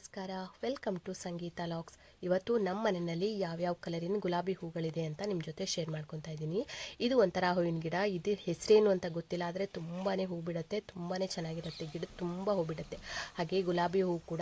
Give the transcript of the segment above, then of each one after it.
ನಮಸ್ಕಾರ. Welcome to Sangeetha LOX ಇವತ್ತು ನಮ್ಮ ಮನೆಯಲ್ಲಿ ಯಾವ್ಯಾವ ಕಲರಿನ ಗುಲಾಬಿ ಹೂಗಳಿದೆ ಅಂತ ನಿಮ್ಮ ಜೊತೆ ಶೇರ್ ಮಾಡ್ಕೊತಾ ಇದ್ದೀನಿ. ಇದು ಒಂಥರ ಹೂವಿನ ಗಿಡ. ಇದು ಹೆಸರೇನು ಅಂತ ಗೊತ್ತಿಲ್ಲ, ಆದರೆ ತುಂಬಾ ಹೂ ಬಿಡುತ್ತೆ ತುಂಬಾ ಚೆನ್ನಾಗಿರುತ್ತೆ. ಗಿಡ ತುಂಬ ಹೂ ಬಿಡುತ್ತೆ. ಹಾಗೆ ಗುಲಾಬಿ ಹೂ ಕೂಡ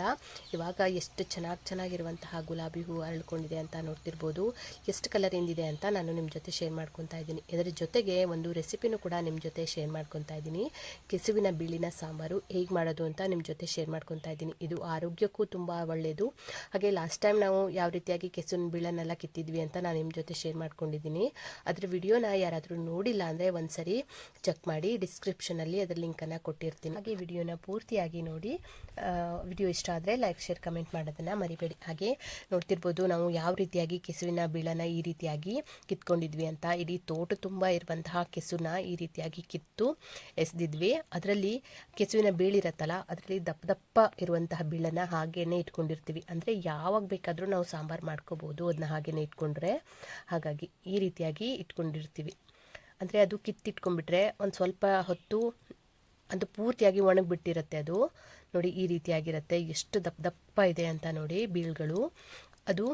ಇವಾಗ ಎಷ್ಟು ಚೆನ್ನಾಗಿ ಚೆನ್ನಾಗಿರುವಂತಹ ಗುಲಾಬಿ ಹೂ ಅರಳ್ಕೊಂಡಿದೆ ಅಂತ ನೋಡ್ತಿರ್ಬೋದು. ಎಷ್ಟು ಕಲರಿಂದಿದೆ ಅಂತ ನಾನು ನಿಮ್ಮ ಜೊತೆ ಶೇರ್ ಮಾಡ್ಕೊತಾ ಇದ್ದೀನಿ. ಇದರ ಜೊತೆಗೆ ಒಂದು ರೆಸಿಪಿನೂ ಕೂಡ ನಿಮ್ಮ ಜೊತೆ ಶೇರ್ ಮಾಡ್ಕೊತಾ ಇದ್ದೀನಿ. ಕೆಸುವಿನ ಬಿಳಿನ ಸಾಂಬಾರು ಹೇಗೆ ಮಾಡೋದು ಅಂತ ನಿಮ್ಮ ಜೊತೆ ಶೇರ್ ಮಾಡ್ಕೊತಾ ಇದ್ದೀನಿ. ಇದು ಆರೋಗ್ಯಕ್ಕೂ ತುಂಬ ಒಳ್ಳೆಯದು ಹಾಗೆ ಲಾಸ್ಟ್ ಟೈಮ್ ನಾವು ಯಾವ ರೀತಿಯಾಗಿ ಕೆಸುವಿನ ಬೀಳನ್ನೆಲ್ಲ ಕಿತ್ತಿದ್ವಿ ಅಂತ ನಾನು ನಿಮ್ಮ ಜೊತೆ ಶೇರ್ ಮಾಡ್ಕೊಂಡಿದ್ದೀನಿ. ಅದ್ರ ವಿಡಿಯೋನ ಯಾರಾದರೂ ನೋಡಿಲ್ಲ ಅಂದರೆ ಒಂದ್ಸರಿ ಚೆಕ್ ಮಾಡಿ ಡಿಸ್ಕ್ರಿಪ್ಷನಲ್ಲಿ ಅದರ ಲಿಂಕನ್ನು ಕೊಟ್ಟಿರ್ತೀನಿ. ಹಾಗೆ ವಿಡಿಯೋನ ಪೂರ್ತಿಯಾಗಿ ನೋಡಿ. ವಿಡಿಯೋ ಇಷ್ಟ ಆದರೆ ಲೈಕ್ ಶೇರ್ ಕಮೆಂಟ್ ಮಾಡೋದನ್ನು ಮರಿಬೇಡಿ. ಹಾಗೆ ನೋಡ್ತಿರ್ಬೋದು ನಾವು ಯಾವ ರೀತಿಯಾಗಿ ಕೆಸುವಿನ ಬೀಳನ ಈ ರೀತಿಯಾಗಿ ಕಿತ್ಕೊಂಡಿದ್ವಿ ಅಂತ. ಇಡೀ ತೋಟ ತುಂಬ ಇರುವಂತಹ ಕೆಸುನ ಈ ರೀತಿಯಾಗಿ ಕಿತ್ತು ಎಸೆದಿದ್ವಿ. ಅದರಲ್ಲಿ ಕೆಸುವಿನ ಬೀಳಿರತ್ತಲ್ಲ, ಅದರಲ್ಲಿ ದಪ್ಪ ದಪ್ಪ ಇರುವಂತಹ ಬೀಳನ್ನು ಹಾಗೇನೆ ಇಟ್ಕೊಂಡಿರ್ತೀವಿ. ಅಂದರೆ ಯಾವಾಗ ಬೇಕಾದರೂ ನಾವು ಸಾಂಬಾರು ಮಾಡ್ಕೋಬೋದು ಅದನ್ನ ಹಾಗೇನೆ ಇಟ್ಕೊಂಡ್ರೆ. ಹಾಗಾಗಿ ಈ ರೀತಿಯಾಗಿ ಇಟ್ಕೊಂಡಿರ್ತೀವಿ. ಅಂದರೆ ಅದು ಕಿತ್ತಿಟ್ಕೊಂಡ್ಬಿಟ್ರೆ ಒಂದು ಸ್ವಲ್ಪ ಹೊತ್ತು ಅದು ಪೂರ್ತಿಯಾಗಿ ಒಣಗಿಬಿಟ್ಟಿರುತ್ತೆ ಅದು. ನೋಡಿ ಈ ರೀತಿಯಾಗಿರುತ್ತೆ. ಎಷ್ಟು ದಪ್ಪ ದಪ್ಪ ಇದೆ ಅಂತ ನೋಡಿ ಬೀಳ್ಗಳು. ಅದು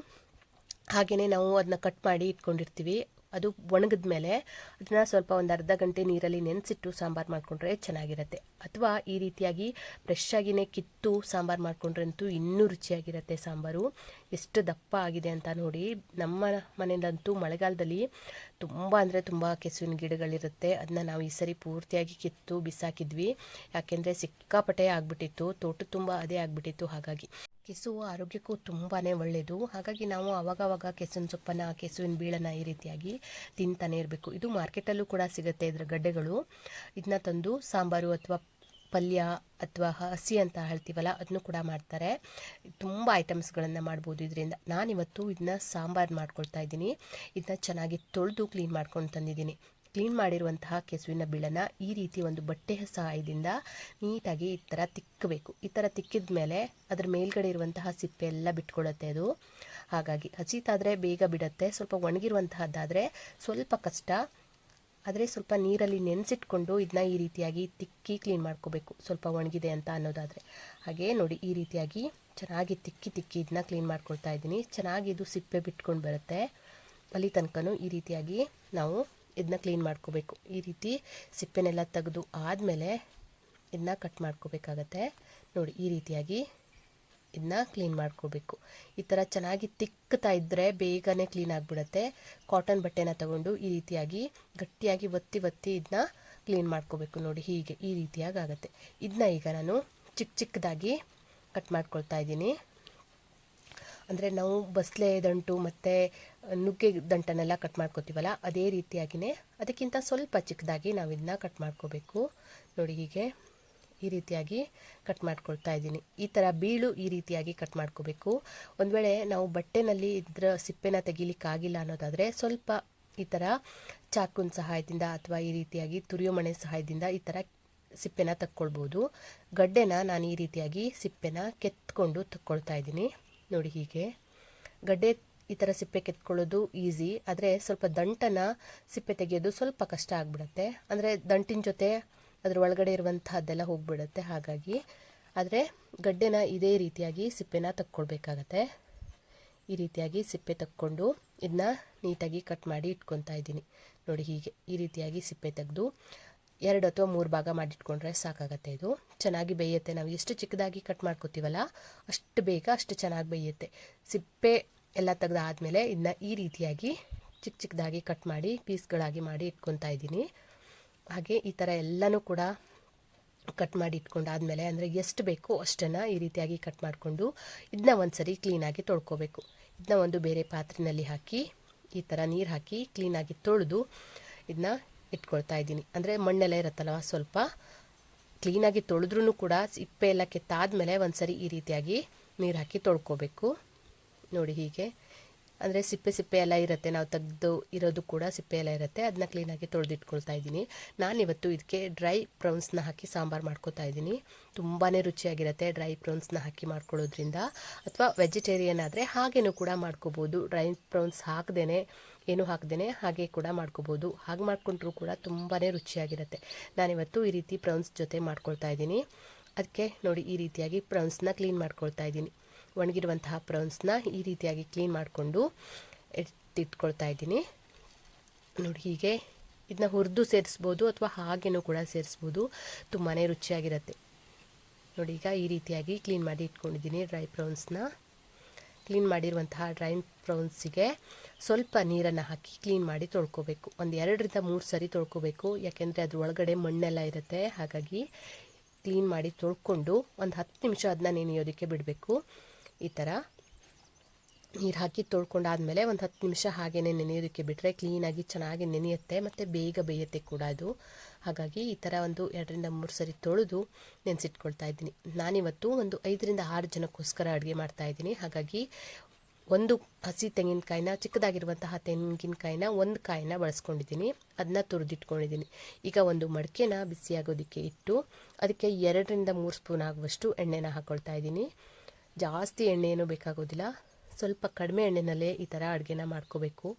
ಹಾಗೆಯೇ ನಾವು ಅದನ್ನ ಕಟ್ ಮಾಡಿ ಇಟ್ಕೊಂಡಿರ್ತೀವಿ. ಅದು ಒಣಗಿದ ಮೇಲೆ ಅದನ್ನ ಸ್ವಲ್ಪ ಒಂದು ಅರ್ಧ ಗಂಟೆ ನೀರಲ್ಲಿ ನೆನೆಸಿಟ್ಟು ಸಾಂಬಾರು ಮಾಡಿಕೊಂಡ್ರೆ ಚೆನ್ನಾಗಿರುತ್ತೆ. ಅಥವಾ ಈ ರೀತಿಯಾಗಿ ಫ್ರೆಶ್ ಆಗಿನೇ ಕಿತ್ತು ಸಾಂಬಾರು ಮಾಡಿಕೊಂಡ್ರೆ ಅಂತೂ ಇನ್ನೂ ರುಚಿಯಾಗಿರುತ್ತೆ ಸಾಂಬಾರು. ಎಷ್ಟು ದಪ್ಪ ಆಗಿದೆ ಅಂತ ನೋಡಿ ನಮ್ಮ ಮನೆಯಲ್ಲಂತೂ ಮಳೆಗಾಲದಲ್ಲಿ ತುಂಬ ಅಂದರೆ ತುಂಬ ಕೆಸುವಿನ ಗಿಡಗಳಿರುತ್ತೆ. ಅದನ್ನ ನಾವು ಈ ಸರಿ ಪೂರ್ತಿಯಾಗಿ ಕಿತ್ತು ಬಿಸಾಕಿದ್ವಿ. ಯಾಕೆಂದರೆ ಸಿಕ್ಕಾಪಟ್ಟೆ ಆಗಿಬಿಟ್ಟಿತ್ತು ತೋಟ ತುಂಬ ಅದೇ ಆಗಿಬಿಟ್ಟಿತ್ತು ಹಾಗಾಗಿ. ಕೆಸುವು ಆರೋಗ್ಯಕ್ಕೂ ತುಂಬಾ ಒಳ್ಳೆಯದು ಹಾಗಾಗಿ ನಾವು ಅವಾಗವಾಗ ಕೆಸುವಿನ ಸೊಪ್ಪನ್ನು, ಕೆಸುವಿನ ಬೀಳನ್ನು ಈ ರೀತಿಯಾಗಿ ತಿಂತಾನೆ ಇರಬೇಕು. ಇದು ಮಾರ್ಕೆಟಲ್ಲೂ ಕೂಡ ಸಿಗುತ್ತೆ ಇದರ ಗಡ್ಡೆಗಳು. ಇದನ್ನ ತಂದು ಸಾಂಬಾರು ಅಥವಾ ಪಲ್ಯ ಅಥವಾ ಹಸಿ ಅಂತ ಹೇಳ್ತೀವಲ್ಲ ಅದನ್ನು ಕೂಡ ಮಾಡ್ತಾರೆ. ತುಂಬ ಐಟಮ್ಸ್ಗಳನ್ನು ಮಾಡ್ಬೋದು ಇದರಿಂದ. ನಾನಿವತ್ತು ಇದನ್ನ ಸಾಂಬಾರು ಮಾಡ್ಕೊಳ್ತಾ ಇದ್ದೀನಿ. ಇದನ್ನ ಚೆನ್ನಾಗಿ ತೊಳೆದು ಕ್ಲೀನ್ ಮಾಡ್ಕೊಂಡು ತಂದಿದ್ದೀನಿ. ಕ್ಲೀನ್ ಮಾಡಿರುವಂತಹ ಕೆಸುವಿನ ಬಿಳನ ಈ ರೀತಿ ಒಂದು ಬಟ್ಟೆಯ ಸಹಾಯದಿಂದ ನೀಟಾಗಿ ಈ ಥರ ತಿಕ್ಕಬೇಕು. ಈ ಥರ ತಿಕ್ಕಿದ ಮೇಲೆ ಅದರ ಮೇಲ್ಗಡೆ ಇರುವಂತಹ ಸಿಪ್ಪೆ ಎಲ್ಲ ಬಿಟ್ಕೊಳ್ಳುತ್ತೆ ಅದು. ಹಾಗಾಗಿ ಹಸಿತಾದರೆ ಬೇಗ ಬಿಡುತ್ತೆ. ಸ್ವಲ್ಪ ಒಣಗಿರುವಂತಹದ್ದಾದರೆ ಸ್ವಲ್ಪ ಕಷ್ಟ. ಆದರೆ ಸ್ವಲ್ಪ ನೀರಲ್ಲಿ ನೆನೆಸಿಟ್ಕೊಂಡು ಇದನ್ನ ಈ ರೀತಿಯಾಗಿ ತಿಕ್ಕಿ ಕ್ಲೀನ್ ಮಾಡ್ಕೋಬೇಕು. ಸ್ವಲ್ಪ ಒಣಗಿದೆ ಅಂತ ಅನ್ನೋದಾದರೆ. ಹಾಗೆ ನೋಡಿ ಈ ರೀತಿಯಾಗಿ ಚೆನ್ನಾಗಿ ತಿಕ್ಕಿ ತಿಕ್ಕಿ ಇದನ್ನ ಕ್ಲೀನ್ ಮಾಡ್ಕೊಳ್ತಾ ಇದ್ದೀನಿ. ಚೆನ್ನಾಗಿ ಇದು ಸಿಪ್ಪೆ ಬಿಟ್ಕೊಂಡು ಬರುತ್ತೆ. ಅಲ್ಲಿ ತನಕನೂ ಈ ರೀತಿಯಾಗಿ ನಾವು ಇದನ್ನ ಕ್ಲೀನ್ ಮಾಡ್ಕೋಬೇಕು. ಈ ರೀತಿ ಸಿಪ್ಪೆನೆಲ್ಲ ತೆಗೆದು ಆದಮೇಲೆ ಇದನ್ನ ಕಟ್ ಮಾಡ್ಕೋಬೇಕಾಗತ್ತೆ. ನೋಡಿ, ಈ ರೀತಿಯಾಗಿ ಇದನ್ನ ಕ್ಲೀನ್ ಮಾಡ್ಕೋಬೇಕು. ಈ ಥರ ಚೆನ್ನಾಗಿ ತಿಕ್ಕತಾ ಇದ್ದರೆ ಬೇಗನೆ ಕ್ಲೀನ್ ಆಗಿಬಿಡತ್ತೆ. ಕಾಟನ್ ಬಟ್ಟೆನ ತಗೊಂಡು ಈ ರೀತಿಯಾಗಿ ಗಟ್ಟಿಯಾಗಿ ಒತ್ತಿ ಒತ್ತಿ ಇದನ್ನ ಕ್ಲೀನ್ ಮಾಡ್ಕೋಬೇಕು. ನೋಡಿ, ಹೀಗೆ ಈ ರೀತಿಯಾಗಿ ಆಗುತ್ತೆ ಇದನ್ನ ಈಗ ನಾನು ಚಿಕ್ಕ ಚಿಕ್ಕದಾಗಿ ಕಟ್ ಮಾಡ್ಕೊಳ್ತಾ ಇದ್ದೀನಿ. ಅಂದರೆ ನಾವು ಬಸ್ಲೆ ದಂಟು ಮತ್ತು ನುಗ್ಗೆ ದಂಟನ್ನೆಲ್ಲ ಕಟ್ ಮಾಡ್ಕೋತೀವಲ್ಲ, ಅದೇ ರೀತಿಯಾಗಿಯೇ ಅದಕ್ಕಿಂತ ಸ್ವಲ್ಪ ಚಿಕ್ಕದಾಗಿ ನಾವು ಇದನ್ನ ಕಟ್ ಮಾಡ್ಕೋಬೇಕು. ನೋಡಿ ಹೀಗೆ ಈ ರೀತಿಯಾಗಿ ಕಟ್ ಮಾಡ್ಕೊಳ್ತಾ ಇದ್ದೀನಿ. ಈ ಥರ ಬೀಳು ಈ ರೀತಿಯಾಗಿ ಕಟ್ ಮಾಡ್ಕೋಬೇಕು. ಒಂದು ವೇಳೆ ನಾವು ಬಟ್ಟೆನಲ್ಲಿ ಇದರ ಸಿಪ್ಪೆನ ತೆಗಿಲಿಕ್ಕಾಗಿಲ್ಲ ಅನ್ನೋದಾದರೆ ಸ್ವಲ್ಪ ಈ ಥರ ಚಾಕುನ ಸಹಾಯದಿಂದ ಅಥವಾ ಈ ರೀತಿಯಾಗಿ ತುರಿಯೋ ಮಣೆ ಸಹಾಯದಿಂದ ಈ ಥರ ಸಿಪ್ಪೆನ ತಕ್ಕೊಳ್ಬೋದು. ಗಡ್ಡೆನ ನಾನು ಈ ರೀತಿಯಾಗಿ ಸಿಪ್ಪೆನ ಕೆತ್ಕೊಂಡು ತಕ್ಕೊಳ್ತಾ ಇದ್ದೀನಿ. ನೋಡಿ ಹೀಗೆ ಗಡ್ಡೆ ಈ ಥರ ಸಿಪ್ಪೆ ಕೆತ್ಕೊಳ್ಳೋದು ಈಸಿ ಆದರೆ ಸ್ವಲ್ಪ ದಂಟನ್ನು ಸಿಪ್ಪೆ ತೆಗೆಯೋದು ಸ್ವಲ್ಪ ಕಷ್ಟ ಆಗಿಬಿಡುತ್ತೆ. ಅಂದರೆ ದಂಟಿನ ಜೊತೆ ಅದ್ರ ಒಳಗಡೆ ಇರುವಂತಹದ್ದೆಲ್ಲ ಹೋಗ್ಬಿಡುತ್ತೆ ಹಾಗಾಗಿ. ಆದರೆ ಗಡ್ಡೆನ ಇದೇ ರೀತಿಯಾಗಿ ಸಿಪ್ಪೆನ ತಕ್ಕೊಳ್ಬೇಕಾಗತ್ತೆ. ಈ ರೀತಿಯಾಗಿ ಸಿಪ್ಪೆ ತಕ್ಕೊಂಡು ಇದನ್ನ ನೀಟಾಗಿ ಕಟ್ ಮಾಡಿ ಇಟ್ಕೊತಾ ಇದ್ದೀನಿ. ನೋಡಿ ಹೀಗೆ ಈ ರೀತಿಯಾಗಿ ಸಿಪ್ಪೆ ತೆಗೆದು ಎರಡು ಅಥವಾ ಮೂರು ಭಾಗ ಮಾಡಿಟ್ಕೊಂಡ್ರೆ ಸಾಕಾಗತ್ತೆ ಇದು. ಚೆನ್ನಾಗಿ ಬೇಯುತ್ತೆ. ನಾವು ಎಷ್ಟು ಚಿಕ್ಕದಾಗಿ ಕಟ್ ಮಾಡ್ಕೋತೀವಲ್ಲ ಅಷ್ಟು ಬೇಗ ಅಷ್ಟು ಚೆನ್ನಾಗಿ ಬೇಯುತ್ತೆ. ಸಿಪ್ಪೆ ಎಲ್ಲ ತೆಗೆದಾದ್ಮೇಲೆ ಇದನ್ನ ಈ ರೀತಿಯಾಗಿ ಚಿಕ್ಕ ಚಿಕ್ಕದಾಗಿ ಕಟ್ ಮಾಡಿ, ಪೀಸ್ಗಳಾಗಿ ಮಾಡಿ ಇಟ್ಕೊತಾ ಇದ್ದೀನಿ. ಹಾಗೆ ಈ ಥರ ಎಲ್ಲನೂ ಕೂಡ ಕಟ್ ಮಾಡಿ ಇಟ್ಕೊಂಡಾದ್ಮೇಲೆ, ಅಂದರೆ ಎಷ್ಟು ಬೇಕೋ ಅಷ್ಟನ್ನು ಈ ರೀತಿಯಾಗಿ ಕಟ್ ಮಾಡಿಕೊಂಡು ಇದನ್ನ ಒಂದು ಸರಿ ಕ್ಲೀನಾಗಿ ತೊಳ್ಕೊಬೇಕು. ಇದನ್ನ ಒಂದು ಬೇರೆ ಪಾತ್ರೆಯಲ್ಲಿ ಹಾಕಿ, ಈ ಥರ ನೀರು ಹಾಕಿ ಕ್ಲೀನಾಗಿ ತೊಳೆದು ಇದನ್ನ ಇಟ್ಕೊಳ್ತಾ ಇದ್ದೀನಿ. ಅಂದರೆ ಮಣ್ಣೆಲ್ಲ ಇರುತ್ತಲ್ಲ ಸ್ವಲ್ಪ ಕ್ಲೀನಾಗಿ ತೊಳೆದ್ರೂ ಕೂಡ ಸಿಪ್ಪೆ ಎಲ್ಲ ಕೆತ್ತಾದ್ಮೇಲೆ ಒಂದು ಸರಿ ಈ ರೀತಿಯಾಗಿ ನೀರು ಹಾಕಿ ತೊಳ್ಕೊಬೇಕು. ನೋಡಿ ಹೀಗೆ. ಅಂದರೆ ಸಿಪ್ಪೆ ಸಿಪ್ಪೆ ಎಲ್ಲ ಇರುತ್ತೆ, ನಾವು ತೆಗೆದು ಇರೋದು ಕೂಡ ಸಿಪ್ಪೆ ಎಲ್ಲ ಇರುತ್ತೆ. ಅದನ್ನ ಕ್ಲೀನಾಗಿ ತೊಳೆದಿಟ್ಕೊಳ್ತಾ ಇದ್ದೀನಿ. ನಾನಿವತ್ತು ಇದಕ್ಕೆ ಡ್ರೈ ಪ್ರೌನ್ಸ್ನ ಹಾಕಿ ಸಾಂಬಾರು ಮಾಡ್ಕೋತಾ ಇದ್ದೀನಿ. ತುಂಬಾ ರುಚಿಯಾಗಿರುತ್ತೆ ಡ್ರೈ ಪ್ರೌನ್ಸ್ನ ಹಾಕಿ ಮಾಡ್ಕೊಳ್ಳೋದ್ರಿಂದ. ಅಥವಾ ವೆಜಿಟೇರಿಯನ್ ಆದರೆ ಹಾಗೇನೂ ಕೂಡ ಮಾಡ್ಕೋಬೋದು. ಡ್ರೈ ಪ್ರೌನ್ಸ್ ಹಾಕ್ದೇ ಏನು ಹಾಕ್ದೇ ಹಾಗೆ ಕೂಡ ಮಾಡ್ಕೋಬೋದು. ಹಾಗೆ ಮಾಡ್ಕೊಂಡ್ರೂ ಕೂಡ ತುಂಬಾ ರುಚಿಯಾಗಿರುತ್ತೆ. ನಾನಿವತ್ತು ಈ ರೀತಿ ಪ್ರೌನ್ಸ್ ಜೊತೆ ಮಾಡ್ಕೊಳ್ತಾ ಇದ್ದೀನಿ. ಅದಕ್ಕೆ ನೋಡಿ ಈ ರೀತಿಯಾಗಿ ಪ್ರೌನ್ಸ್ನ ಕ್ಲೀನ್ ಮಾಡ್ಕೊಳ್ತಾ ಇದ್ದೀನಿ. ಒಣಗಿರುವಂತಹ ಪ್ರೌನ್ಸ್ನ ಈ ರೀತಿಯಾಗಿ ಕ್ಲೀನ್ ಮಾಡಿಕೊಂಡು ಎತ್ತಿಟ್ಕೊಳ್ತಾ ಇದ್ದೀನಿ. ನೋಡಿ, ಹೀಗೆ ಇದನ್ನ ಹುರಿದು ಸೇರಿಸ್ಬೋದು ಅಥವಾ ಹಾಗೇನೂ ಕೂಡ ಸೇರಿಸ್ಬೋದು. ತುಂಬಾ ರುಚಿಯಾಗಿರುತ್ತೆ. ನೋಡಿ, ಈಗ ಈ ರೀತಿಯಾಗಿ ಕ್ಲೀನ್ ಮಾಡಿ ಇಟ್ಕೊಂಡಿದ್ದೀನಿ ಡ್ರೈ ಪ್ರೌನ್ಸ್ನ ಕ್ಲೀನ್ ಮಾಡಿರುವಂತಹ ಡ್ರೈ ಪ್ರೌನ್ಸಿಗೆ ಸ್ವಲ್ಪ ನೀರನ್ನು ಹಾಕಿ ಕ್ಲೀನ್ ಮಾಡಿ ತೊಳ್ಕೊಬೇಕು. ಒಂದು ಎರಡರಿಂದ ಮೂರು ಸರಿ ತೊಳ್ಕೊಬೇಕು. ಯಾಕೆಂದರೆ ಅದ್ರ ಒಳಗಡೆ ಮಣ್ಣೆಲ್ಲ ಇರುತ್ತೆ. ಹಾಗಾಗಿ ಕ್ಲೀನ್ ಮಾಡಿ ತೊಳ್ಕೊಂಡು ಒಂದು ಹತ್ತು ನಿಮಿಷ ಅದನ್ನ ನೆನೆಯೋದಕ್ಕೆ ಬಿಡಬೇಕು. ಈ ಥರ ನೀರು ಹಾಕಿ ತೊಳ್ಕೊಂಡಾದಮೇಲೆ ಒಂದು ಹತ್ತು ನಿಮಿಷ ಹಾಗೇ ನೆನೆಯೋದಕ್ಕೆ ಬಿಟ್ಟರೆ ಕ್ಲೀನಾಗಿ ಚೆನ್ನಾಗಿ ನೆನೆಯುತ್ತೆ ಮತ್ತು ಬೇಗ ಬೇಯುತ್ತೆ ಕೂಡ ಅದು. ಹಾಗಾಗಿ ಈ ಥರ ಒಂದು ಎರಡರಿಂದ ಮೂರು ಸರಿ ತೊಳೆದು ನೆನೆಸಿಟ್ಕೊಳ್ತಾ ಇದ್ದೀನಿ. ನಾನಿವತ್ತು ಒಂದು ಐದರಿಂದ ಆರು ಜನಕ್ಕೋಸ್ಕರ ಅಡುಗೆ ಮಾಡ್ತಾ ಇದ್ದೀನಿ. ಹಾಗಾಗಿ ಒಂದು ಹಸಿ ತೆಂಗಿನಕಾಯಿನ, ಚಿಕ್ಕದಾಗಿರುವಂತಹ ತೆಂಗಿನಕಾಯಿನ ಒಂದು ಕಾಯಿನ ಬಳಸ್ಕೊಂಡಿದ್ದೀನಿ. ಅದನ್ನ ತುರಿದಿಟ್ಕೊಂಡಿದ್ದೀನಿ. ಈಗ ಒಂದು ಮಡಿಕೆನ ಬಿಸಿಯಾಗೋದಕ್ಕೆ ಇಟ್ಟು ಅದಕ್ಕೆ ಎರಡರಿಂದ ಮೂರು ಸ್ಪೂನ್ ಆಗುವಷ್ಟು ಎಣ್ಣೆನ ಹಾಕ್ಕೊಳ್ತಾ ಇದ್ದೀನಿ. ಜಾಸ್ತಿ ಎಣ್ಣೆ ಏನೂ ಬೇಕಾಗೋದಿಲ್ಲ. ಸ್ವಲ್ಪ ಕಡಿಮೆ ಎಣ್ಣೆನಲ್ಲೇ ಈ ಥರ ಅಡುಗೆನ ಮಾಡ್ಕೋಬೇಕು.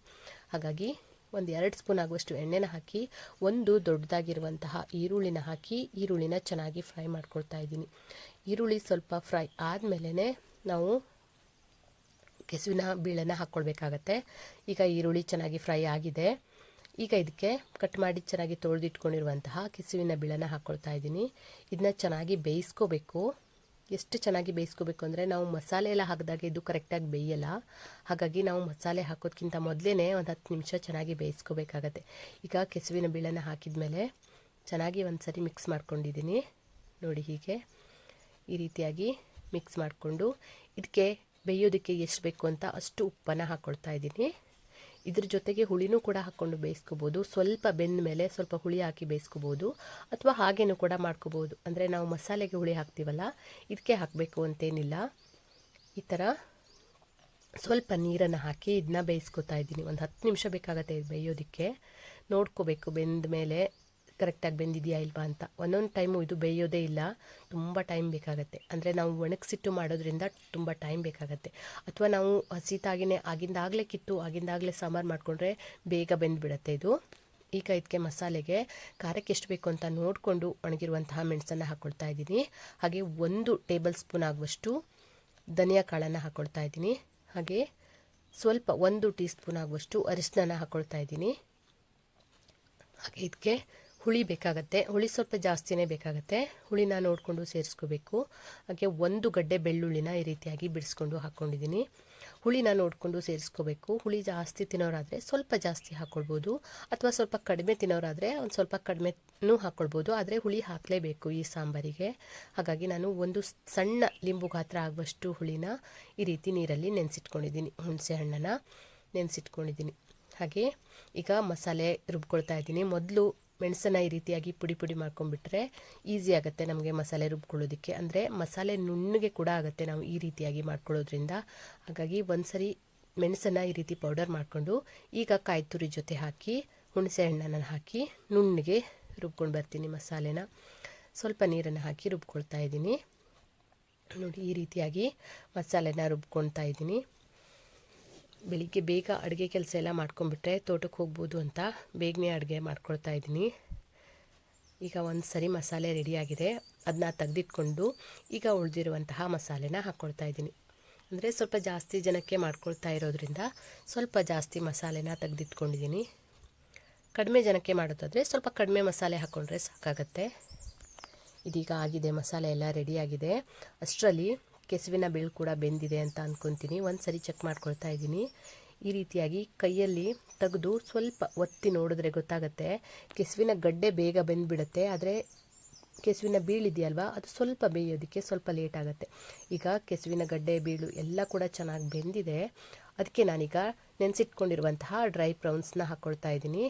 ಹಾಗಾಗಿ ಒಂದು ಎರಡು ಸ್ಪೂನ್ ಆಗುವಷ್ಟು ಎಣ್ಣೆನ ಹಾಕಿ, ಒಂದು ದೊಡ್ಡದಾಗಿರುವಂತಹ ಈರುಳ್ಳಿನ ಹಾಕಿ, ಈರುಳ್ಳಿನ ಚೆನ್ನಾಗಿ ಫ್ರೈ ಮಾಡ್ಕೊಳ್ತಾ ಇದ್ದೀನಿ. ಈರುಳ್ಳಿ ಸ್ವಲ್ಪ ಫ್ರೈ ಆದಮೇಲೆ ನಾವು ಕೆಸುವಿನ ಬೀಳನ್ನು ಹಾಕ್ಕೊಳ್ಬೇಕಾಗತ್ತೆ. ಈಗ ಈರುಳ್ಳಿ ಚೆನ್ನಾಗಿ ಫ್ರೈ ಆಗಿದೆ. ಈಗ ಇದಕ್ಕೆ ಕಟ್ ಮಾಡಿ ಚೆನ್ನಾಗಿ ತೊಳೆದಿಟ್ಕೊಂಡಿರುವಂತಹ ಕೆಸುವಿನ ಬೀಳನ್ನು ಹಾಕ್ಕೊಳ್ತಾ ಇದ್ದೀನಿ. ಇದನ್ನ ಚೆನ್ನಾಗಿ ಬೇಯಿಸ್ಕೋಬೇಕು. ಎಷ್ಟು ಚೆನ್ನಾಗಿ ಬೇಯಿಸ್ಕೋಬೇಕು ಅಂದರೆ ನಾವು ಮಸಾಲೆ ಎಲ್ಲ ಹಾಕಿದಾಗ ಇದು ಕರೆಕ್ಟಾಗಿ ಬೇಯಲ್ಲ. ಹಾಗಾಗಿ ನಾವು ಮಸಾಲೆ ಹಾಕೋದ್ಕಿಂತ ಮೊದಲೇ ಒಂದು ಹತ್ತು ನಿಮಿಷ ಚೆನ್ನಾಗಿ ಬೇಯಿಸ್ಕೋಬೇಕಾಗತ್ತೆ. ಈಗ ಕೆಸುವಿನ ಬೀಳನ್ನು ಹಾಕಿದ ಮೇಲೆ ಚೆನ್ನಾಗಿ ಒಂದು ಸರಿ ಮಿಕ್ಸ್ ಮಾಡ್ಕೊಂಡಿದ್ದೀನಿ ನೋಡಿ ಹೀಗೆ ಈ ರೀತಿಯಾಗಿ ಮಿಕ್ಸ್ ಮಾಡಿಕೊಂಡು ಇದಕ್ಕೆ ಬೇಯೋದಕ್ಕೆ ಎಷ್ಟು ಬೇಕು ಅಂತ ಅಷ್ಟು ಉಪ್ಪನ್ನು ಹಾಕ್ಕೊಳ್ತಾ ಇದ್ದೀನಿ ಇದ್ರ ಜೊತೆಗೆ ಹುಳಿನೂ ಕೂಡ ಹಾಕ್ಕೊಂಡು ಬೇಯಿಸ್ಕೋಬೋದು. ಸ್ವಲ್ಪ ಬೆಂದ ಮೇಲೆ ಸ್ವಲ್ಪ ಹುಳಿ ಹಾಕಿ ಬೇಯಿಸ್ಕೋಬೋದು. ಅಥವಾ ಹಾಗೇನೂ ಕೂಡ ಮಾಡ್ಕೋಬೋದು. ಅಂದರೆ ನಾವು ಮಸಾಲೆಗೆ ಹುಳಿ ಹಾಕ್ತೀವಲ್ಲ ಇದಕ್ಕೆ ಹಾಕಬೇಕು ಅಂತೇನಿಲ್ಲ. ಈ ಥರ ಸ್ವಲ್ಪ ನೀರನ್ನು ಹಾಕಿ ಇದನ್ನ ಬೇಯಿಸ್ಕೊತಾ ಇದ್ದೀನಿ. ಒಂದು ಹತ್ತು ನಿಮಿಷ ಬೇಕಾಗತ್ತೆ ಇದು ಬೇಯೋದಕ್ಕೆ. ನೋಡ್ಕೋಬೇಕು ಬೆಂದ ಮೇಲೆ. ಕರೆಕ್ಟಾಗಿ ಬೆಂದಿದೆಯಾ ಇಲ್ವಾ ಅಂತ. ಒಂದೊಂದು ಟೈಮು ಇದು ಬೇಯೋದೇ ಇಲ್ಲ. ತುಂಬ ಟೈಮ್ ಬೇಕಾಗತ್ತೆ. ಅಂದರೆ ನಾವು ಒಣಗಿಸಿಟ್ಟು ಮಾಡೋದ್ರಿಂದ ತುಂಬ ಟೈಮ್ ಬೇಕಾಗುತ್ತೆ. ಅಥವಾ ನಾವು ಹಸಿತಾಗಿನೇ ಆಗಿಂದಾಗಲೇ ಕಿತ್ತು, ಆಗಿಂದಾಗಲೇ ಸಾಂಬಾರು ಮಾಡಿಕೊಂಡ್ರೆ ಬೇಗ ಬೆಂದುಬಿಡತ್ತೆ ಇದು. ಈಗ ಇದಕ್ಕೆ ಮಸಾಲೆಗೆ ಖಾರಕ್ಕೆ ಎಷ್ಟು ಬೇಕು ಅಂತ ನೋಡಿಕೊಂಡು ಒಣಗಿರುವಂತಹ ಮೆಣಸನ್ನು ಹಾಕ್ಕೊಳ್ತಾ ಇದ್ದೀನಿ. ಹಾಗೆ ಒಂದು ಟೇಬಲ್ ಸ್ಪೂನ್ ಆಗುವಷ್ಟು ಧನಿಯಾ ಕಾಳನ್ನು ಹಾಕ್ಕೊಳ್ತಾ ಇದ್ದೀನಿ. ಹಾಗೆ ಸ್ವಲ್ಪ ಒಂದು ಟೀ ಸ್ಪೂನ್ ಆಗುವಷ್ಟು ಅರಿಶಿನ ಹಾಕ್ಕೊಳ್ತಾ ಇದ್ದೀನಿ. ಹಾಗೆ ಇದಕ್ಕೆ ಹುಳಿ ಬೇಕಾಗತ್ತೆ. ಹುಳಿ ಸ್ವಲ್ಪ ಜಾಸ್ತಿನೇ ಬೇಕಾಗತ್ತೆ. ಹುಳಿನ ನೋಡಿಕೊಂಡು ಸೇರಿಸ್ಕೋಬೇಕು. ಹಾಗೆ ಒಂದು ಗಡ್ಡೆ ಬೆಳ್ಳುಳ್ಳಿನ ಈ ರೀತಿಯಾಗಿ ಬಿಡಿಸ್ಕೊಂಡು ಹಾಕ್ಕೊಂಡಿದ್ದೀನಿ ಹುಳಿನ ನೋಡಿಕೊಂಡು ಸೇರಿಸ್ಕೋಬೇಕು. ಹುಳಿ ಜಾಸ್ತಿ ತಿನ್ನೋರಾದರೆ ಸ್ವಲ್ಪ ಜಾಸ್ತಿ ಹಾಕ್ಕೊಳ್ಬೋದು ಅಥವಾ ಸ್ವಲ್ಪ ಕಡಿಮೆ ತಿನ್ನೋರಾದರೆ ಒಂದು ಸ್ವಲ್ಪ ಕಡಿಮೆನೂ ಹಾಕ್ಕೊಳ್ಬೋದು ಆದರೆ ಹುಳಿ ಹಾಕಲೇಬೇಕು ಈ ಸಾಂಬಾರಿಗೆ. ಹಾಗಾಗಿ ನಾನು ಒಂದು ಸಣ್ಣ ಲಿಂಬು ಗಾತ್ರ ಆಗುವಷ್ಟು ಹುಳಿನ ಈ ರೀತಿ ನೀರಲ್ಲಿ ನೆನೆಸಿಟ್ಕೊಂಡಿದ್ದೀನಿ. ಹುಣಸೆ ಹಣ್ಣನ್ನು ನೆನೆಸಿಟ್ಕೊಂಡಿದ್ದೀನಿ. ಹಾಗೆ ಈಗ ಮಸಾಲೆ ರುಬ್ಕೊಳ್ತಾ ಇದ್ದೀನಿ. ಮೊದಲು ಮೆಣಸನ್ನು ಈ ರೀತಿಯಾಗಿ ಪುಡಿ ಪುಡಿ ಮಾಡ್ಕೊಂಡ್ಬಿಟ್ರೆ ಈಸಿ ಆಗುತ್ತೆ ನಮಗೆ ಮಸಾಲೆ ರುಬ್ಕೊಳ್ಳೋದಕ್ಕೆ. ಅಂದರೆ ಮಸಾಲೆ ನುಣ್ಣಗೆ ಕೂಡ ಆಗುತ್ತೆ ನಾವು ಈ ರೀತಿಯಾಗಿ ಮಾಡ್ಕೊಳ್ಳೋದ್ರಿಂದ. ಹಾಗಾಗಿ ಒಂದು ಸರಿ ಮೆಣಸನ್ನು ಈ ರೀತಿ ಪೌಡರ್ ಮಾಡಿಕೊಂಡು ಈಗ ಕಾಯಿ ತುರಿ ಜೊತೆ ಹಾಕಿ, ಹುಣಸೆ ಹಣ್ಣನ್ನು ಹಾಕಿ ನುಣ್ಣಗೆ ರುಬ್ಕೊಂಡು ಬರ್ತೀನಿ ಮಸಾಲೆನ. ಸ್ವಲ್ಪ ನೀರನ್ನು ಹಾಕಿ ರುಬ್ಕೊಳ್ತಾ ಇದ್ದೀನಿ. ನೋಡಿ ಈ ರೀತಿಯಾಗಿ ಮಸಾಲೆನ ರುಬ್ಕೊಳ್ತಾ ಇದ್ದೀನಿ. ಬೆಳಿಗ್ಗೆ ಬೇಗ ಅಡುಗೆ ಕೆಲಸ ಎಲ್ಲ ಮಾಡ್ಕೊಂಬಿಟ್ರೆ ತೋಟಕ್ಕೆ ಹೋಗ್ಬೋದು ಅಂತ ಬೇಗನೆ ಅಡುಗೆ ಮಾಡ್ಕೊಳ್ತಾ ಇದ್ದೀನಿ. ಈಗ ಒಂದು ಸರಿ ಮಸಾಲೆ ರೆಡಿಯಾಗಿದೆ ಅದನ್ನ ತೆಗೆದಿಟ್ಕೊಂಡು ಈಗ ಉಳಿದಿರುವಂತಹ ಮಸಾಲೆನ ಹಾಕ್ಕೊಳ್ತಾ ಇದ್ದೀನಿ. ಅಂದರೆ ಸ್ವಲ್ಪ ಜಾಸ್ತಿ ಜನಕ್ಕೆ ಮಾಡ್ಕೊಳ್ತಾ ಇರೋದ್ರಿಂದ ಸ್ವಲ್ಪ ಜಾಸ್ತಿ ಮಸಾಲೆನ ತೆಗೆದಿಟ್ಕೊಂಡಿದ್ದೀನಿ. ಕಡಿಮೆ ಜನಕ್ಕೆ ಮಾಡೋದಾದರೆ ಸ್ವಲ್ಪ ಕಡಿಮೆ ಮಸಾಲೆ ಹಾಕ್ಕೊಂಡ್ರೆ ಸಾಕಾಗತ್ತೆ. ಇದೀಗ ಆಗಿದೆ, ಮಸಾಲೆ ಎಲ್ಲ ರೆಡಿಯಾಗಿದೆ ಅಷ್ಟರಲ್ಲಿ ಕೆಸುವಿನ ಬೀಳು ಕೂಡ ಬೆಂದಿದೆ ಅಂತ ಅಂದ್ಕೊತೀನಿ ಒಂದು ಸರಿ ಚೆಕ್ ಮಾಡ್ಕೊಳ್ತಾ ಇದ್ದೀನಿ. ಈ ರೀತಿಯಾಗಿ ಕೈಯಲ್ಲಿ ತೆಗೆದು ಸ್ವಲ್ಪ ಒತ್ತಿ ನೋಡಿದ್ರೆ ಗೊತ್ತಾಗುತ್ತೆ. ಕೆಸುವಿನ ಗಡ್ಡೆ ಬೇಗ ಬೆಂದುಬಿಡುತ್ತೆ. ಆದರೆ ಕೆಸುವಿನ ಬೀಳಿದೆಯಲ್ವಾ ಅದು ಸ್ವಲ್ಪ ಬೇಯೋದಕ್ಕೆ ಸ್ವಲ್ಪ ಲೇಟ್ ಆಗುತ್ತೆ. ಈಗ ಕೆಸುವಿನ ಗಡ್ಡೆ ಬೀಳು ಎಲ್ಲ ಕೂಡ ಚೆನ್ನಾಗಿ ಬೆಂದಿದೆ. ಅದಕ್ಕೆ ನಾನೀಗ ನೆನೆಸಿಟ್ಕೊಂಡಿರುವಂತಹ ಡ್ರೈ ಪ್ರೌನ್ಸ್ನ ಹಾಕ್ಕೊಳ್ತಾ ಇದ್ದೀನಿ.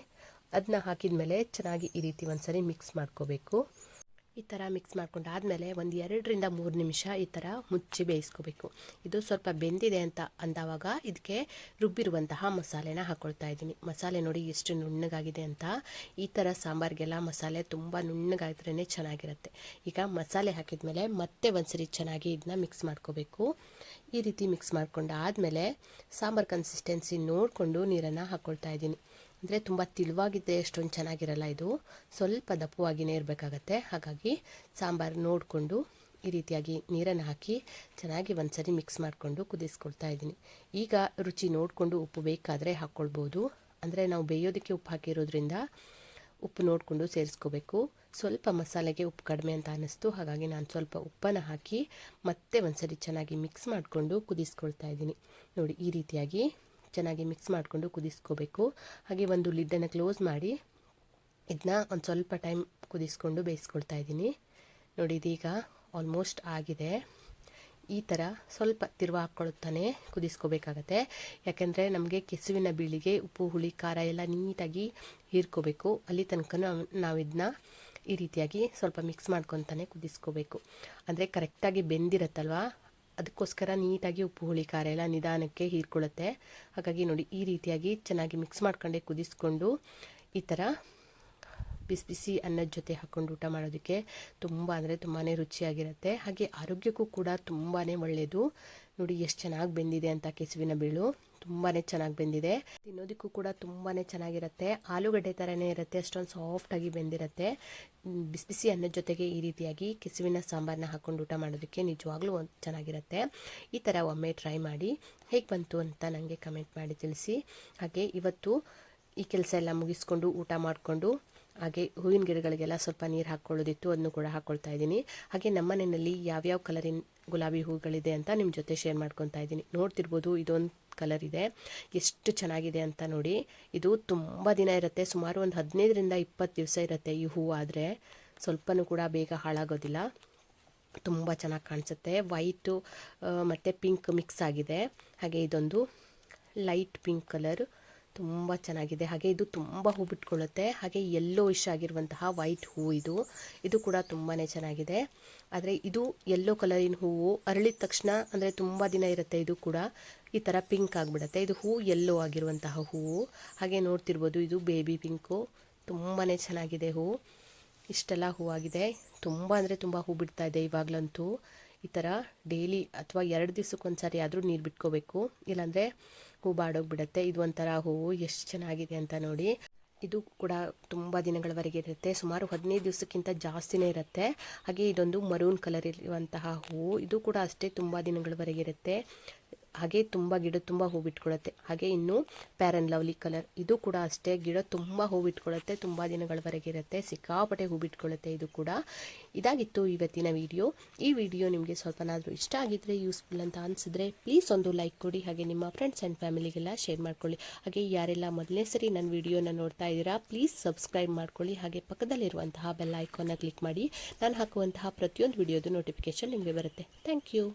ಅದನ್ನ ಹಾಕಿದ ಮೇಲೆ ಚೆನ್ನಾಗಿ ಈ ರೀತಿ ಒಂದು ಸರಿ ಮಿಕ್ಸ್ ಮಾಡ್ಕೋಬೇಕು. ಈ ಥರ ಮಿಕ್ಸ್ ಮಾಡ್ಕೊಂಡಾದಮೇಲೆ ಒಂದು ಎರಡರಿಂದ ಮೂರು ನಿಮಿಷ ಈ ಥರ ಮುಚ್ಚಿ ಬೇಯಿಸ್ಕೋಬೇಕು. ಇದು ಸ್ವಲ್ಪ ಬೆಂದಿದೆ ಅಂತ ಅಂದವಾಗ ಇದಕ್ಕೆ ರುಬ್ಬಿರುವಂತಹ ಮಸಾಲೆನ ಹಾಕ್ಕೊಳ್ತಾ ಇದ್ದೀನಿ. ಮಸಾಲೆ ನೋಡಿ ಎಷ್ಟು ನುಣ್ಣಗಾಗಿದೆ ಅಂತ. ಈ ಥರ ಸಾಂಬಾರಿಗೆಲ್ಲ ಮಸಾಲೆ ತುಂಬ ನುಣ್ಣಗಾದ್ರೇ ಚೆನ್ನಾಗಿರುತ್ತೆ. ಈಗ ಮಸಾಲೆ ಹಾಕಿದ ಮೇಲೆ ಮತ್ತೆ ಒಂದ್ಸರಿ ಚೆನ್ನಾಗಿ ಇದನ್ನ ಮಿಕ್ಸ್ ಮಾಡ್ಕೋಬೇಕು. ಈ ರೀತಿ ಮಿಕ್ಸ್ ಮಾಡ್ಕೊಂಡು ಆದಮೇಲೆ ಸಾಂಬಾರು ಕನ್ಸಿಸ್ಟೆನ್ಸಿ ನೋಡಿಕೊಂಡು ನೀರನ್ನು ಹಾಕ್ಕೊಳ್ತಾ ಇದ್ದೀನಿ. ಅಂದರೆ ತುಂಬ ತಿಳುವಾಗಿದೆ ಎಷ್ಟೊಂದು ಚೆನ್ನಾಗಿರಲ್ಲ ಇದು. ಸ್ವಲ್ಪ ದಪ್ಪವಾಗಿಯೇ ಇರಬೇಕಾಗತ್ತೆ ಹಾಗಾಗಿ ಸಾಂಬಾರು ನೋಡಿಕೊಂಡು ಈ ರೀತಿಯಾಗಿ ನೀರನ್ನು ಹಾಕಿ ಚೆನ್ನಾಗಿ ಒಂದ್ಸರಿ ಮಿಕ್ಸ್ ಮಾಡಿಕೊಂಡು ಕುದಿಸ್ಕೊಳ್ತಾ ಇದ್ದೀನಿ. ಈಗ ರುಚಿ ನೋಡಿಕೊಂಡು ಉಪ್ಪು ಬೇಕಾದರೆ ಹಾಕ್ಕೊಳ್ಬೋದು ಅಂದರೆ ನಾವು ಬೇಯೋದಕ್ಕೆ ಉಪ್ಪು ಹಾಕಿರೋದ್ರಿಂದ ಉಪ್ಪು ನೋಡಿಕೊಂಡು ಸೇರಿಸ್ಕೋಬೇಕು. ಸ್ವಲ್ಪ ಮಸಾಲೆಗೆ ಉಪ್ಪು ಕಡಿಮೆ ಅಂತ ಅನ್ನಿಸ್ತು. ಹಾಗಾಗಿ ನಾನು ಸ್ವಲ್ಪ ಉಪ್ಪನ್ನು ಹಾಕಿ ಮತ್ತೆ ಒಂದ್ಸರಿ ಚೆನ್ನಾಗಿ ಮಿಕ್ಸ್ ಮಾಡಿಕೊಂಡು ಕುದಿಸ್ಕೊಳ್ತಾ ಇದ್ದೀನಿ. ನೋಡಿ ಈ ರೀತಿಯಾಗಿ ಚೆನ್ನಾಗಿ ಮಿಕ್ಸ್ ಮಾಡಿಕೊಂಡು ಕುದಿಸ್ಕೋಬೇಕು. ಹಾಗೆ ಒಂದು ಲಿಡ್ಡನ್ನು ಕ್ಲೋಸ್ ಮಾಡಿ ಇದನ್ನ ಒಂದು ಸ್ವಲ್ಪ ಟೈಮ್ ಕುದಿಸ್ಕೊಂಡು ಬೇಯಿಸ್ಕೊಳ್ತಾ ಇದ್ದೀನಿ. ನೋಡಿ ಇದೀಗ ಆಲ್ಮೋಸ್ಟ್ ಆಗಿದೆ. ಈ ಥರ ಸ್ವಲ್ಪ ತಿರುವ ಹಾಕ್ಕೊಳ್ತಾನೆ ಕುದಿಸ್ಕೋಬೇಕಾಗತ್ತೆ. ಯಾಕೆಂದರೆ ನಮಗೆ ಕೆಸುವಿನ ಬೀಳಿಗೆ ಉಪ್ಪು, ಹುಳಿ, ಖಾರ ಎಲ್ಲ ನೀಟಾಗಿ ಹೀರ್ಕೋಬೇಕು. ಅಲ್ಲಿ ತನಕ ನಾವು ಇದನ್ನ ಈ ರೀತಿಯಾಗಿ ಸ್ವಲ್ಪ ಮಿಕ್ಸ್ ಮಾಡ್ಕೊತಾನೆ ಕುದಿಸ್ಕೋಬೇಕು. ಅಂದರೆ ಕರೆಕ್ಟಾಗಿ ಬೆಂದಿರತ್ತಲ್ವ? ಅದಕ್ಕೋಸ್ಕರ ನೀಟಾಗಿ ಉಪ್ಪು, ಹುಳಿ, ಖಾರ ಎಲ್ಲ ನಿಧಾನಕ್ಕೆ ಹೀರ್ಕೊಳ್ಳುತ್ತೆ. ಹಾಗಾಗಿ ನೋಡಿ, ಈ ರೀತಿಯಾಗಿ ಚೆನ್ನಾಗಿ ಮಿಕ್ಸ್ ಮಾಡ್ಕೊಂಡೆ ಕುದಿಸ್ಕೊಂಡು ಈ ಥರ ಬಿಸಿ ಬಿಸಿ ಅನ್ನದ ಜೊತೆ ಹಾಕ್ಕೊಂಡು ಊಟ ಮಾಡೋದಕ್ಕೆ ತುಂಬ ಅಂದರೆ ತುಂಬಾ ರುಚಿಯಾಗಿರುತ್ತೆ. ಹಾಗೆ ಆರೋಗ್ಯಕ್ಕೂ ಕೂಡ ತುಂಬಾ ಒಳ್ಳೆಯದು ನೋಡಿ, ಎಷ್ಟು ಚೆನ್ನಾಗಿ ಬೆಂದಿದೆ ಅಂತ ಕೆಸುವಿನ ಬೀಳು. ತುಂಬಾ ಚೆನ್ನಾಗಿ ಬೆಂದಿದೆ. ತಿನ್ನೋದಕ್ಕೂ ಕೂಡ ತುಂಬಾ ಚೆನ್ನಾಗಿರುತ್ತೆ. ಆಲೂಗಡ್ಡೆ ಥರನೇ ಇರುತ್ತೆ, ಅಷ್ಟೊಂದು ಸಾಫ್ಟಾಗಿ ಬೆಂದಿರುತ್ತೆ. ಬಿಸಿ ಬಿಸಿ ಅನ್ನದ ಜೊತೆಗೆ ಈ ರೀತಿಯಾಗಿ ಕೆಸುವಿನ ಸಾಂಬಾರನ್ನ ಹಾಕೊಂಡು ಊಟ ಮಾಡೋದಕ್ಕೆ ನಿಜವಾಗ್ಲೂ ಒಂದು ಚೆನ್ನಾಗಿರುತ್ತೆ. ಈ ಥರ ಒಮ್ಮೆ ಟ್ರೈ ಮಾಡಿ, ಹೇಗೆ ಬಂತು ಅಂತ ನನಗೆ ಕಮೆಂಟ್ ಮಾಡಿ ತಿಳಿಸಿ. ಹಾಗೆ ಇವತ್ತು ಈ ಕೆಲಸ ಎಲ್ಲ ಮುಗಿಸ್ಕೊಂಡು ಊಟ ಮಾಡಿಕೊಂಡು ಹಾಗೆ ಹೂವಿನ ಗಿಡಗಳಿಗೆಲ್ಲ ಸ್ವಲ್ಪ ನೀರು ಹಾಕ್ಕೊಳ್ಳೋದಿತ್ತು ಅದನ್ನು ಕೂಡ ಹಾಕ್ಕೊಳ್ತಾ ಇದ್ದೀನಿ. ಹಾಗೆ ನಮ್ಮ ಮನೆಯಲ್ಲಿ ಯಾವ್ಯಾವ ಕಲರಿನ ಗುಲಾಬಿ ಹೂಗಳಿದೆ ಅಂತ ನಿಮ್ಮ ಜೊತೆ ಶೇರ್ ಮಾಡ್ಕೊತಾ ಇದ್ದೀನಿ. ನೋಡ್ತಿರ್ಬೋದು ಇದೊಂದು ಕಲರ್ ಇದೆ. ಎಷ್ಟು ಚೆನ್ನಾಗಿದೆ ಅಂತ ನೋಡಿ. ಇದು ತುಂಬ ದಿನ ಇರುತ್ತೆ, ಸುಮಾರು ಒಂದು ಹದಿನೈದರಿಂದ ಇಪ್ಪತ್ತು ದಿವಸ ಇರುತ್ತೆ ಈ ಹೂವು ಆದರೆ. ಸ್ವಲ್ಪನೂ ಕೂಡ ಬೇಗ ಹಾಳಾಗೋದಿಲ್ಲ. ತುಂಬ ಚೆನ್ನಾಗಿ ಕಾಣಿಸುತ್ತೆ. ವೈಟು ಮತ್ತು ಪಿಂಕ್ ಮಿಕ್ಸ್ ಆಗಿದೆ. ಹಾಗೆ ಇದೊಂದು ಲೈಟ್ ಪಿಂಕ್ ಕಲರ್ ತುಂಬ ಚೆನ್ನಾಗಿದೆ. ಹಾಗೆ ಇದು ತುಂಬ ಹೂ ಬಿಟ್ಕೊಳ್ಳುತ್ತೆ. ಹಾಗೆ ಎಲ್ಲೋ ಇಶ್ ಆಗಿರುವಂತಹ ವೈಟ್ ಹೂ ಇದು. ಇದು ಕೂಡ ತುಂಬಾ ಚೆನ್ನಾಗಿದೆ. ಆದರೆ ಇದು ಎಲ್ಲೋ ಕಲರಿನ ಹೂವು ಅರಳಿದ ತಕ್ಷಣ ಅಂದರೆ ತುಂಬ ದಿನ ಇರುತ್ತೆ ಇದು ಕೂಡ. ಈ ಥರ ಪಿಂಕ್ ಆಗಿಬಿಡುತ್ತೆ. ಇದು ಹೂ ಎಲ್ಲೋ ಆಗಿರುವಂತಹ ಹೂವು ಹಾಗೆ ನೋಡ್ತಿರ್ಬೋದು ಇದು ಬೇಬಿ ಪಿಂಕು ತುಂಬಾ ಚೆನ್ನಾಗಿದೆ ಹೂವು ಇಷ್ಟೆಲ್ಲ ಹೂವಾಗಿದೆ ತುಂಬ ಅಂದರೆ ತುಂಬ ಹೂ ಬಿಡ್ತಾ ಇದೆ ಇವಾಗಲಂತೂ. ಈ ಥರ ಡೈಲಿ ಅಥವಾ ಎರಡು ದಿವಸಕ್ಕೊಂದ್ಸರಿ ಆದರೂ ನೀರು ಬಿಟ್ಕೋಬೇಕು. ಇಲ್ಲಾಂದರೆ ಹೂ ಬಾಡೋಗ್ಬಿಡುತ್ತೆ. ಇದು ಒಂಥರ ಹೂವು, ಎಷ್ಟು ಚೆನ್ನಾಗಿದೆ ಅಂತ ನೋಡಿ. ಇದು ಕೂಡ ತುಂಬ ದಿನಗಳವರೆಗೆ ಇರುತ್ತೆ. ಸುಮಾರು ಹದಿನೈದು ದಿವಸಕ್ಕಿಂತ ಜಾಸ್ತಿನೇ ಇರುತ್ತೆ. ಹಾಗೆ ಇದೊಂದು ಮರೂನ್ ಕಲರ್ ಇರುವಂತಹ ಹೂವು. ಇದು ಕೂಡ ಅಷ್ಟೇ ತುಂಬ ದಿನಗಳವರೆಗೆ ಇರುತ್ತೆ. ಹಾಗೆ ತುಂಬ ಗಿಡ ತುಂಬ ಹೂ ಬಿಟ್ಕೊಳ್ಳುತ್ತೆ ಹಾಗೆ ಇನ್ನು ಅಂಡ್ ಲವ್ಲಿ ಕಲರ್ ಇದು ಕೂಡ ಅಷ್ಟೇ, ಗಿಡ ತುಂಬ ಹೂ ಬಿಟ್ಕೊಳ್ಳುತ್ತೆ ತುಂಬ ದಿನಗಳವರೆಗೆ ಇರುತ್ತೆ, ಸಿಕ್ಕಾಪಟ್ಟೆ ಹೂ ಬಿಟ್ಕೊಳ್ಳುತ್ತೆ ಇದು ಕೂಡ. ಇದಾಗಿತ್ತು ಇವತ್ತಿನ ವಿಡಿಯೋ ಈ ವಿಡಿಯೋ ನಿಮಗೆ ಸ್ವಲ್ಪನಾದರೂ ಇಷ್ಟ ಆಗಿದ್ದರೆ ಯೂಸ್ಫುಲ್ ಅಂತ ಅನಿಸಿದ್ರೆ ಪ್ಲೀಸ್ ಒಂದು ಲೈಕ್ ಕೊಡಿ, ಹಾಗೆ ನಿಮ್ಮ ಫ್ರೆಂಡ್ಸ್ ಆ್ಯಂಡ್ ಫ್ಯಾಮಿಲಿಗೆಲ್ಲ ಶೇರ್ ಮಾಡ್ಕೊಳ್ಳಿ. ಹಾಗೆ ಯಾರೆಲ್ಲ ಮೊದಲನೇ ಸರಿ ನನ್ನ ವಿಡಿಯೋನ ನೋಡ್ತಾ ಇದ್ದೀರಾ ಪ್ಲೀಸ್ ಸಬ್ಸ್ಕ್ರೈಬ್ ಮಾಡ್ಕೊಳ್ಳಿ. ಹಾಗೆ ಪಕ್ಕದಲ್ಲಿರುವಂತಹ ಬೆಲ್ ಐಕಾನ್ನ ಕ್ಲಿಕ್ ಮಾಡಿ. ನಾನು ಹಾಕುವಂತಹ ಪ್ರತಿಯೊಂದು ವಿಡಿಯೋದು ನೋಟಿಫಿಕೇಶನ್ ನಿಮಗೆ ಬರುತ್ತೆ. Thank you